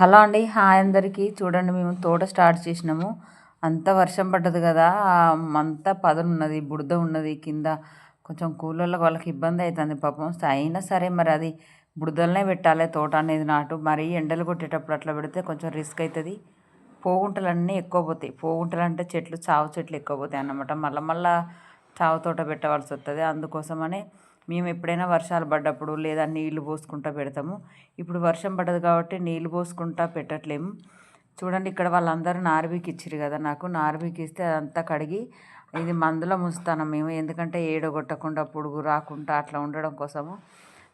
Hello అండి hi అందరికీ. చూడండి మేము తోట స్టార్ట్ చేసినాము. అంత వర్షం పడ్డది కదా అంతా పదను ఉన్నది బుడద ఉన్నది కింద. కొంచెం కూలోళ్ళకి వాళ్ళకి ఇబ్బంది అవుతుంది పాపం. అయినా సరే మరి అది బుడదలనే పెట్టాలి తోట అనేది నాటు. మరి ఎండలు కొట్టేటప్పుడు అట్లా పెడితే కొంచెం రిస్క్ అవుతుంది పోగుంటలన్నీ ఎక్కువ పోతాయి. పోగుంటలు అంటే చెట్లు చావు చెట్లు ఎక్కువ పోతాయి అన్నమాట. మళ్ళీ మళ్ళీ చావు తోట పెట్టవలసి వస్తుంది అందుకోసమనే మేము ఎప్పుడైనా వర్షాలు పడ్డప్పుడు లేదా నీళ్ళు పోసుకుంటా పెడతాము. ఇప్పుడు వర్షం పడదు కాబట్టి నీళ్ళు పోసుకుంటా పెట్టట్లేము. చూడండి ఇక్కడ వాళ్ళందరూ నార్బీకి ఇచ్చారు కదా నాకు. నార్బీకి ఇస్తే అదంతా కడిగి ఇది మందులో ముంచుతాను మేము. ఎందుకంటే ఏడగొట్టకుండా పురుగు రాకుండా అట్లా ఉండడం కోసము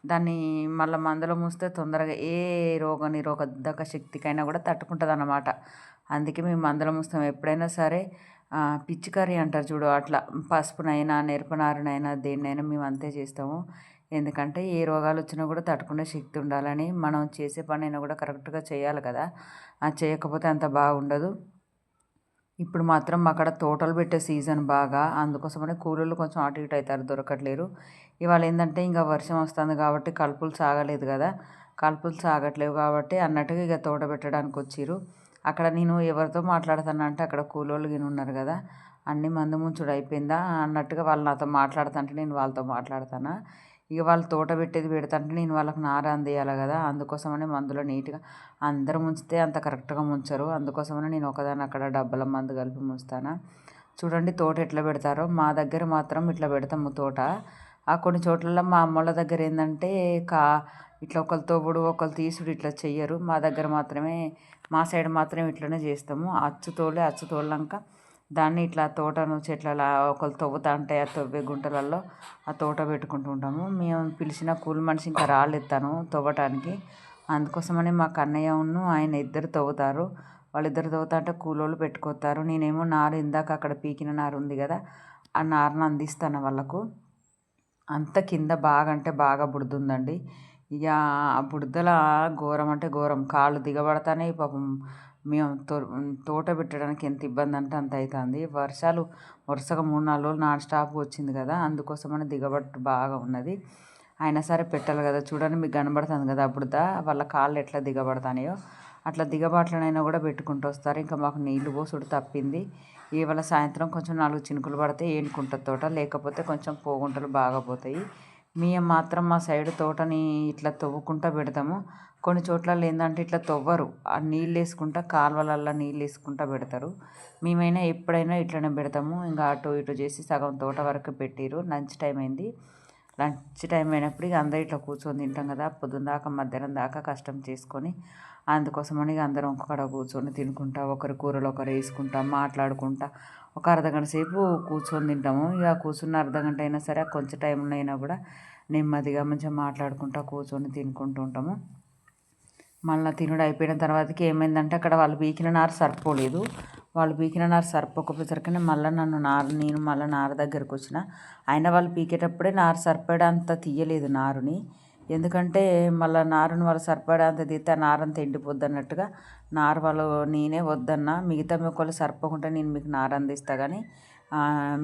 దాన్ని మళ్ళీ మందులో మూస్తే తొందరగా ఏ రోగ నిరోధక శక్తికైనా కూడా తట్టుకుంటుంది అన్నమాట అందుకే మేము మందులో మూస్తాం. ఎప్పుడైనా సరే పిచ్చికర్రీ అంటారు చూడు అట్లా పసుపునైనా నెరుపునారునైనా దేన్నైనా మేము అంతే చేస్తాము. ఎందుకంటే ఏ రోగాలు వచ్చినా కూడా తట్టుకునే శక్తి ఉండాలని మనం చేసే పని అయినా కూడా కరెక్ట్గా చేయాలి కదా. అది చేయకపోతే అంత బాగుండదు. ఇప్పుడు మాత్రం అక్కడ తోటలు పెట్టే సీజన్ బాగా అందుకోసమనే కూలీలు కొంచెం అటు ఇటు అవుతారు దొరకట్లేరు. ఇవాళ ఏంటంటే ఇంకా వర్షం వస్తుంది కాబట్టి కలుపులు సాగలేదు కదా. కలుపులు సాగట్లేవు కాబట్టి అన్నట్టుగా ఇక తోట పెట్టడానికి వచ్చిర్రు. అక్కడ నేను ఎవరితో మాట్లాడతానంటే అక్కడ కూలోళ్ళు గిని ఉన్నారు కదా అన్ని మందు ముంచుడు అయిపోయిందా? అన్నట్టుగా వాళ్ళు నాతో మాట్లాడుతుంటే నేను వాళ్ళతో మాట్లాడతాను? ఇక వాళ్ళు తోట పెట్టేది పెడతాంటే నేను వాళ్ళకి నార అందేయాలి కదా అందుకోసమనే మందులో నీట్గా అందరు ముంచితే అంత కరెక్ట్గా ముంచరు అందుకోసమనే నేను ఒకదాని అక్కడ డబ్బల మందు కలిపి ముంచుతాను? చూడండి తోట ఎట్లా పెడతారో మా దగ్గర మాత్రం ఇట్లా పెడతాము తోట. ఆ కొన్ని చోట్లలో మా అమ్మల దగ్గర ఏంటంటే కా ఇట్లా ఒకరు తోబుడు ఒకరు తీసుడు ఇట్లా చెయ్యరు మా దగ్గర మాత్రమే మా సైడ్ మాత్రం ఇట్లనే చేస్తాము. అచ్చు తోలి అచ్చు తోలినాక దాన్ని ఇట్లా తోటను చెట్లలా ఒకరు తవ్వుతా అంటే ఆ తవ్వే గుంటలలో ఆ తోట పెట్టుకుంటూ ఉంటాము. మేము పిలిచిన కూలి మనిషి ఇంకా రాలేదు తను తవ్వటానికి. అందుకోసమని మా కన్నయ్య ఉన్ను ఆయన ఇద్దరు తవ్వుతారు. వాళ్ళిద్దరు తవ్వుతా అంటే కూలోళ్ళు పెట్టుకోతారు నేనేమో నారు ఇందాక అక్కడ పీకిన నారు ఉంది కదా ఆ నారును అందిస్తాను వాళ్ళకు. అంత కింద బాగా అంటే బాగా బుడుతుందండి. ఇక ఆ బుడదల ఘోరం అంటే ఘోరం. కాళ్ళు దిగబడతానే పాపం. మేము తో తోట పెట్టడానికి ఎంత ఇబ్బంది అంటే అంత అవుతుంది వర్షాలు వరుసగా మూడు నాలుగు రోజులు నాన్ స్టాప్ వచ్చింది కదా అందుకోసమని దిగబట్టు బాగా ఉన్నది. అయినా సరే పెట్టాలి కదా. చూడండి మీకు కనబడుతుంది కదా బుడద వాళ్ళ కాళ్ళు ఎట్లా దిగబడతాయో అట్లా దిగబాట్లనైనా కూడా పెట్టుకుంటూ వస్తారు. ఇంకా మాకు నీళ్ళు పోసుడు తప్పింది. ఇవాళ సాయంత్రం కొంచెం నాలుగు చినుకులు పడితే ఏనుకుంటుంది తోట. లేకపోతే కొంచెం పోగుంటలు బాగా పోతాయి. మేము మాత్రం మా సైడ్ తోటని ఇట్లా తవ్వుకుంటూ పెడతాము. కొన్ని చోట్ల ఏంటంటే ఇట్లా తవ్వరు. ఆ నీళ్ళు వేసుకుంటా కాలువలల్లో నీళ్ళు వేసుకుంటా పెడతారు. మేమైనా ఎప్పుడైనా ఇట్లనే పెడతాము. ఇంకా అటు ఇటు చేసి సగం తోట వరకు పెట్టిరు లంచ్ టైం అయింది. లంచ్ టైం అయినప్పుడు ఇక అందరూ ఇట్లా కూర్చొని తింటాం కదా. పొద్దున్న దాకా మధ్యాహ్నం దాకా కష్టం చేసుకొని అందుకోసమని ఇక అందరం ఒక్కడ కూర్చొని తినుకుంటా ఒకరి కూరలు ఒకరు వేసుకుంటా మాట్లాడుకుంటా ఒక అర్ధగంట సేపు కూర్చొని తింటాము. ఇక కూర్చున్న అర్ధగంట అయినా సరే కొంచెం టైంలో అయినా కూడా నెమ్మదిగా మంచిగా మాట్లాడుకుంటా కూర్చొని తినుకుంటూ ఉంటాము. మళ్ళీ తినుడు అయిపోయిన తర్వాతకి ఏమైందంటే అక్కడ వాళ్ళు పీకిన నారు సరిపోలేదు. వాళ్ళు పీకిన నారు సరిపోకపోయేసరికి మళ్ళీ నన్ను నారు నేను మళ్ళీ నారు దగ్గరకు వచ్చిన. అయినా వాళ్ళు పీకేటప్పుడే నారు సరిపడంత తీయలేదు నారుని. ఎందుకంటే మళ్ళీ నారును వాళ్ళు సరిపడేంత తీస్తే ఆ నారంతా ఎండిపోద్ది అన్నట్టుగా నారు వాళ్ళు నేనే వద్దన్నా మిగతా మొక్కలు సరిపోకుండా నేను మీకు నారు అందిస్తా కానీ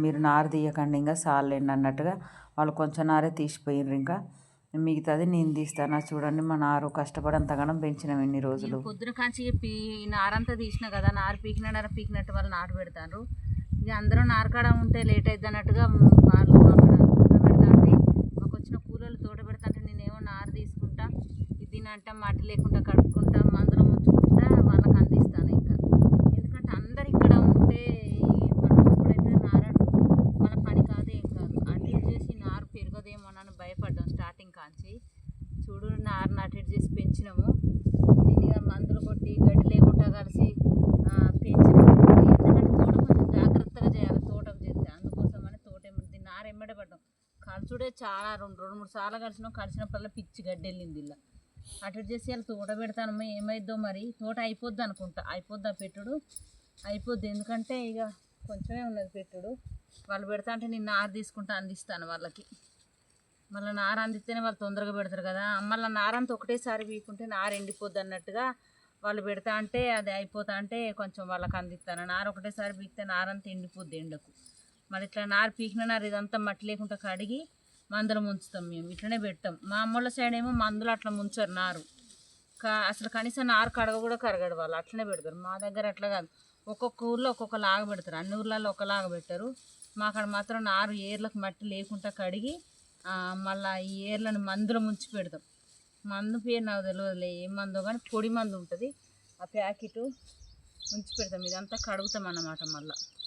మీరు నారు తీయకండి ఇంకా సాలేండి అన్నట్టుగా వాళ్ళు కొంచెం నారే తీసిపోయినారు ఇంకా. మిగతాది నేను తీస్తాను చూడండి మా నారు కష్టపడి అంతగానం పెంచినాం ఎన్ని రోజులు. పొద్దున కాంచి పీ నారంతా తీసిన కదా నారు పీకిన పీకినట్టు వాళ్ళు నాటు పెడతారు. ఇక అందరూ నారకాడ ఉంటే లేట్ అవుతుంది అన్నట్టుగా వాళ్ళు అక్కడ తోట పెడతా అంటే మాకు వచ్చిన కూలీలు తోట పెడతా అంటే నేనేమో నారు తీసుకుంటా ఇది మట్టి లేకుండా కడుక్కుంటాం మందులో ముంచుకుంటా వాళ్ళకి అందిస్తాను ఇంకా. ఎందుకంటే అందరు ఇక్కడ ఉంటే ఎప్పుడైతే నారడు మన పని కాదు ఏం కాదు. అటు చేసి నారు పెరగదేమో అని భయపడ్డాం స్టార్టింగ్ కాంచి. చూడు నారు నాటు చేసి పెంచినాము. దీన్ని మందులు కొట్టి గడ్డి లేకుండా కలిసి పెంచినాము ఎందుకంటే తోట కొంచెం జాగ్రత్తగా చేయాలి తోట చేస్తే. అందుకోసమని తోట దీన్ని నారు పడ్డాం. కలుచుడే చాలా రెండు రెండు మూడు సార్లు కలిసినాం. కలిసినప్పుడల్లా పిచ్చి గడ్డి వెళ్ళింది ఇలా. అటు చేసి వాళ్ళు తోట పెడతానమ్మా ఏమైద్దో మరి? తోట అయిపోద్ది అనుకుంటా. అయిపోద్దా పెట్టుడు? అయిపోద్ది. ఎందుకంటే ఇక కొంచెమే ఉన్నది పెట్టుడు. వాళ్ళు పెడతా అంటే నేను నార తీసుకుంటా అందిస్తాను వాళ్ళకి. మళ్ళీ నార అందిస్తేనే వాళ్ళు తొందరగా పెడతారు కదా. మళ్ళీ నారంతా ఒకటేసారి వీకుంటే నార ఎండిపోద్ది అన్నట్టుగా వాళ్ళు పెడతా అంటే అది అయిపోతా అంటే కొంచెం వాళ్ళకి అందిస్తాను. నార ఒకటేసారి పీకితే నారంతా ఎండిపోద్ది ఎండకు. మరి ఇట్లా నార పీకిన నార ఇదంతా మట్టి లేకుండా కడిగి మందులు ముంచుతాం మేము ఇట్లనే పెట్టాం. మా అమ్మల సైడ్ ఏమో మందులు అట్లా ముంచారు నారు. కా- అసలు కనీసం నారు కడగ కూడా కరగడు వాళ్ళు అట్లనే పెడతారు. మా దగ్గర అట్లా కాదు. ఒక్కొక్క ఊర్లో ఒక్కొక్క లాగ పెడతారు. అన్ని ఊర్లలో ఒకలాగ పెట్టారు. మాకడ అక్కడ మాత్రం నారు ఏర్లకు మట్టి లేకుండా కడిగి మళ్ళా ఈ ఏర్లను మందులు ముంచి పెడతాం. మందు పేరు నాకు తెలియదులే ఏ మందో కానీ పొడి మందు ఉంటుంది. ఆ ప్యాకెట్ ఉంచి పెడతాం. ఇదంతా కడుగుతాం అన్నమాట మళ్ళీ.